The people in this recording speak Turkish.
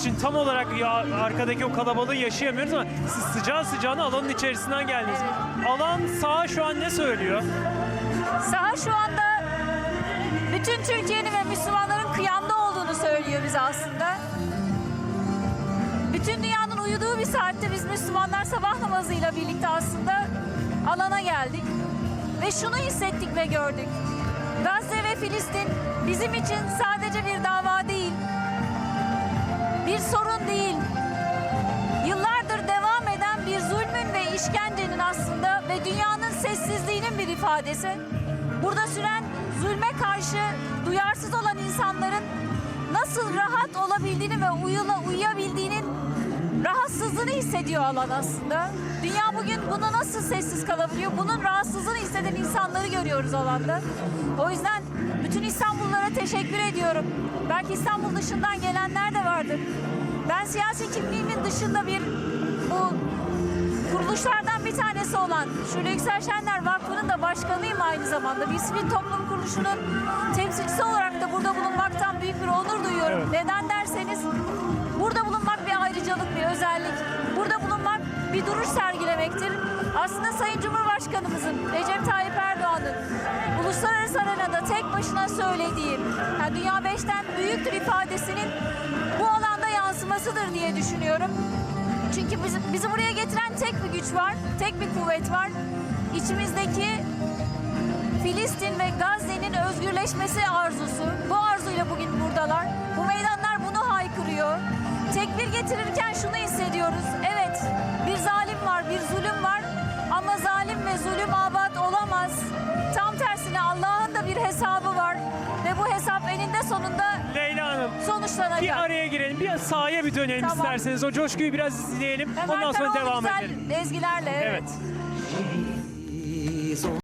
için tam olarak ya arkadaki o kalabalığı yaşayamıyoruz ama siz sıcağı sıcağına alanın içerisinden geldiniz. Alan saha şu an ne söylüyor? Saha şu anda bütün Türkiye'nin ve Müslümanların kıyamda olduğunu söylüyor bize aslında. Bütün dünyanın uyuduğu bir saatte biz Müslümanlar sabah namazıyla birlikte aslında alana geldik. Ve şunu hissettik ve gördük. Gazze ve Filistin bizim için sadece bir dava değil, işkencenin aslında ve dünyanın sessizliğinin bir ifadesi. Burada süren zulme karşı duyarsız olan insanların nasıl rahat olabildiğini ve uyula, uyuyabildiğinin rahatsızlığını hissediyor alan aslında. Dünya bugün buna nasıl sessiz kalabiliyor? Bunun rahatsızlığını hisseden insanları görüyoruz alanda. O yüzden bütün İstanbullulara teşekkür ediyorum. Belki İstanbul dışından gelenler de vardır. Ben siyasi kimliğimin dışında bir bu kuruluşlardan bir tanesi olan Şule Yüksel Şenler Vakfı'nın da başkanıyım aynı zamanda. Bir sivil toplum kuruluşunun temsilcisi olarak da burada bulunmaktan büyük bir onur duyuyorum. Evet. Neden derseniz burada bulunmak bir ayrıcalık, bir özellik. Burada bulunmak bir duruş sergilemektir. Aslında Sayın Cumhurbaşkanımızın Recep Tayyip Erdoğan'ın uluslararası arenada tek başına söylediği yani dünya beşten büyüktür ifadesinin bu alanda yansımasıdır diye düşünüyorum. Çünkü bizi, bizi buraya getiren tek bir güç var, tek bir kuvvet var. İçimizdeki Filistin ve Gazze'nin özgürleşmesi arzusu. Bu arzuyla bugün buradalar. Bu meydanlar bunu haykırıyor. Tekbir getirirken şunu hissediyoruz. Hesap eninde sonunda Leyla Hanım sonuçlanacak. bir araya girelim. Bir sahaya bir dönelim Tamam. isterseniz. O coşkuyu biraz izleyelim. Ondan sonra devam güzel edelim. ezgilerle. Evet.